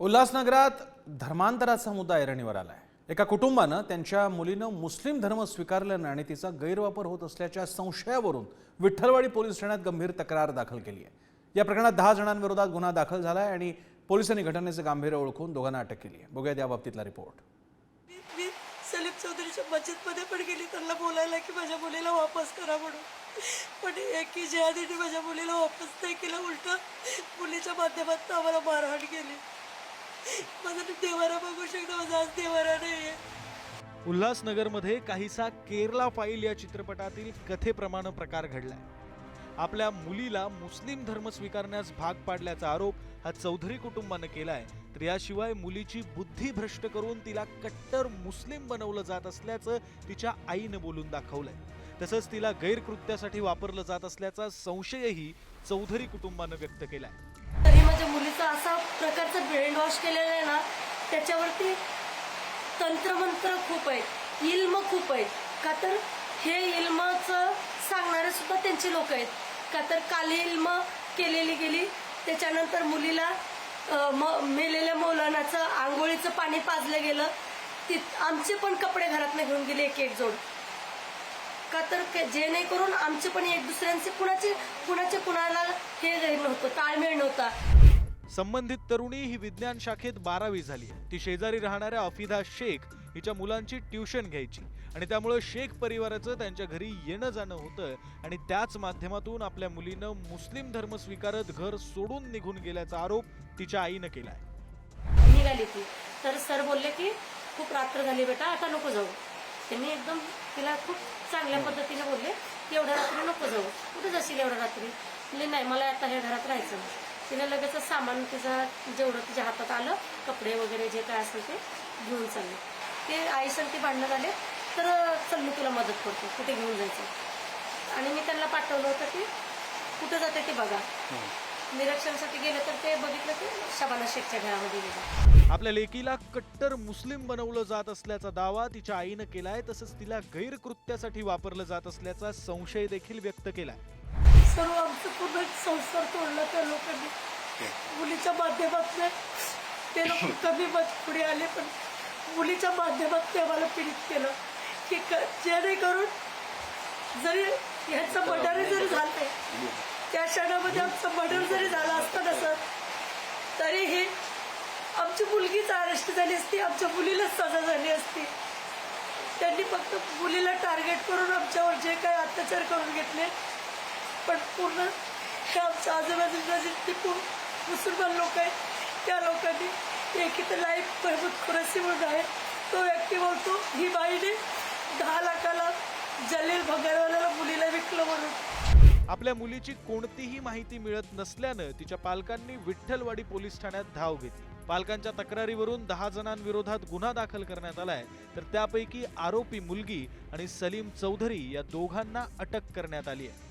उल्हासनगरात धर्मांतराचा मुद्दा ऐरणीवर आलाय. एका कुटुंबानं त्यांच्या मुलीनं मुस्लिम धर्म स्वीकारल्यानं आणि तिचा गैरवापर होत असल्याच्या संशयावरून विठ्ठलवाडी पोलीस ठाण्यात गंभीर तक्रार दाखल केली आहे. या प्रकरणात दहा जणांविरोधात गुन्हा दाखल झाला आहे आणि पोलिसांनी घटनेचं गांभीर्य ओळखून दोघांना अटक केली आहे. बघूयात याबाबतीतला रिपोर्ट. मी सलीम चौधरीच्या मस्जिदमध्ये पण गेली. त्यांना बोलायला की माझ्या मुलीला वापस करा म्हणून. पण एकी आधी माझ्या मुलीला वापस नाही केलं उलट मुलीच्या माध्यमातून आम्हाला मारहाण केली. माझा देवारा बघू शकतो माझा आज देवारा नाही उल्हासनगरमध्ये काहीसा केरला फाईल या चित्रपटातील कथेप्रमाणे प्रकार घडलाय. आपल्या मुलीला मुस्लिम धर्म स्वीकारण्यास भाग पाडल्याचा आरोप हा चौधरी कुटुंबानं केलाय तर याशिवाय मुलीची बुद्धी भ्रष्ट करून तिला कट्टर मुस्लिम बनवलं जात असल्याचं तिच्या आईनं बोलून दाखवलंय. तसंच तिला गैरकृत्यासाठी वापरलं जात असल्याचा संशयही चौधरी कुटुंबानं व्यक्त केलाय. माझ्या असा प्रकारचं ब्रेन वॉश केलेलं आहे ना त्याच्यावरती तंत्रमंत्र खूप आहेत इल्म खूप आहेत. का तर हे इल्मचं सांगणारे सुद्धा त्यांचे लोक आहेत. का तर काली इल्म केलेली गेली त्याच्यानंतर मुलीला म- मेलेल्या मौलानाचं आंघोळीचं पाणी पाजलं गेलं ती आमचे पण कपडे घरातनं घेऊन गेले एक एक जोड. का तर के- जेणेकरून आमचे पण एक दुसऱ्यांचे कुणाचे कुणाचे कुणाला हे नव्हतं ताळमेळ नव्हता. संबंधित तरुणी ही विज्ञान शाखेत बारावी झाली आहे. ती शेजारी राहणाऱ्या अफिदा शेख हिच्या मुलांची ट्युशन घ्यायची आणि त्यामुळे शेख परिवाराचं त्यांच्या घरी येणं जाणं होतं आणि त्याच माध्यमातून आपल्या मुलीनं मुस्लिम धर्म स्वीकारत घर सोडून निघून गेल्याचा आरोप तिच्या आईनं केलाय. निघाली ती तर सर बोलले की खूप रात्र झाली बेटा आता नको जाऊ. त्यांनी एकदम तिला खूप चांगल्या पद्धतीने बोलले की एवढ्या रात्री नको जाऊ. कुठे जाशील एवढ्या रात्री? म्हणजे नाही मला आता ह्या घरात राहायचं. तिने लगेच सामान तिचं जेवढं तिच्या हातात आलं कपडे वगैरे जे काय असेल ते घेऊन चालले. ते आई ते भांडणं झाले तर चल मी तुला मदत करतो कुठे घेऊन जायचं? आणि मी त्यांना पाठवलं होतं की कुठं जाते ते बघा. निरीक्षणासाठी गेले तर ते बघितलं की शबाना शेखच्या घरामध्ये गेले. आपल्या लेकीला कट्टर मुस्लिम बनवलं जात असल्याचा दावा तिच्या आईनं केलाय तसंच तिला गैरकृत्यासाठी वापरलं जात असल्याचा संशय देखील व्यक्त केलाय. सर्व आमचं पूर्ण संसार तोडला त्या लोकांनी. मुलीच्या माध्यमातून ते लोक कमी मत पुढे आले पण मुलीच्या माध्यमात ते आम्हाला पीडित केलं. की जेणेकरून जरी ह्यांचं मर्डर जरी झालंय त्या क्षणामध्ये आमचं मर्डर जरी झालं असतं ना सर तरीही आमची मुलगीच अरेस्ट झाली असती आमच्या मुलीलाच सजा झाली असती. त्यांनी फक्त मुलीला टार्गेट करून आमच्यावर जे काही अत्याचार करून घेतले पण पूर्ण हे आमच्या आजूबाजूला जितकी पूर्ण मुसलमान लोक आहेत. त्या लोकांनी एक इथं लाईफ महमूद खुरसी म्हणून आहे. तो व्यक्ती बोलतो ही बाईने दहा लाखाला जलील भगरवाल्याला मुलीला विकलं म्हणून. आपल्या मुलीची कोणतीही माहिती मिळत नसल्यानं तिच्या पालकांनी विठ्ठलवाडी पोलीस ठाण्यात धाव घेतली. पालकांच्या तक्रारीवरून दहा जणांविरोधात गुन्हा दाखल करण्यात आलाय. तर त्यापैकी आरोपी मुलगी आणि सलीम चौधरी या दोघांना अटक करण्यात आली आहे.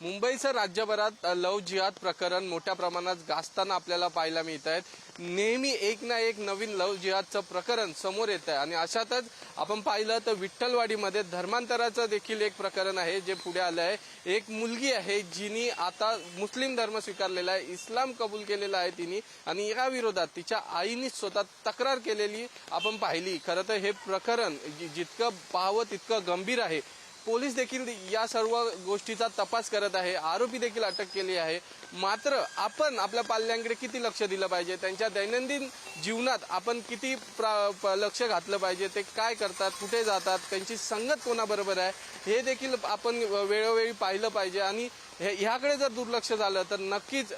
मुंबईचं राज्यभरात लव जिहाद प्रकरण मोठ्या प्रमाणात गाजताना आपल्याला पाहायला मिळत आहेत नेहमी एक ना एक नवीन लव जिहादचं प्रकरण समोर येत आहे आणि अशातच आपण पाहिलं तर विठ्ठलवाडीमध्ये धर्मांतराचं देखील एक प्रकरण आहे जे पुढे आलं आहे. एक मुलगी आहे जिनी आता मुस्लिम धर्म स्वीकारलेला आहे इस्लाम कबूल केलेला आहे तिने. आणि या विरोधात तिच्या आईने स्वतः तक्रार केलेली आपण पाहिली. खरं तर हे प्रकरण जितकं पाहावं तितकं गंभीर आहे. पोलीस देखील या सर्व गोष्टीचा तपास करत आहे. आरोपी देखील अटक केली आहे. मात्र आपण आपल्या पाल्यांकडे किती लक्ष दिलं पाहिजे? त्यांच्या दैनंदिन जीवनात आपण किती प्रा- प- लक्ष घातलं पाहिजे? ते काय करतात? कुठे जातात? त्यांची संगत कोणाबरोबर आहे? हे देखील आपण वेळोवेळी पाहिलं पाहिजे. आणि हे- ह्याकडे जर दुर्लक्ष झालं तर नक्कीच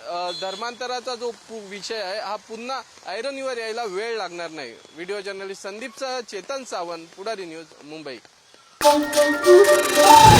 धर्मांतराचा जो पु- विषय आहे हा पुन्हा ऐरणीवर यायला वेळ लागणार नाही. Video journalist संदीपसह Chetan Sawant Pudhari news Mumbai. Pum, pum, pum, pum.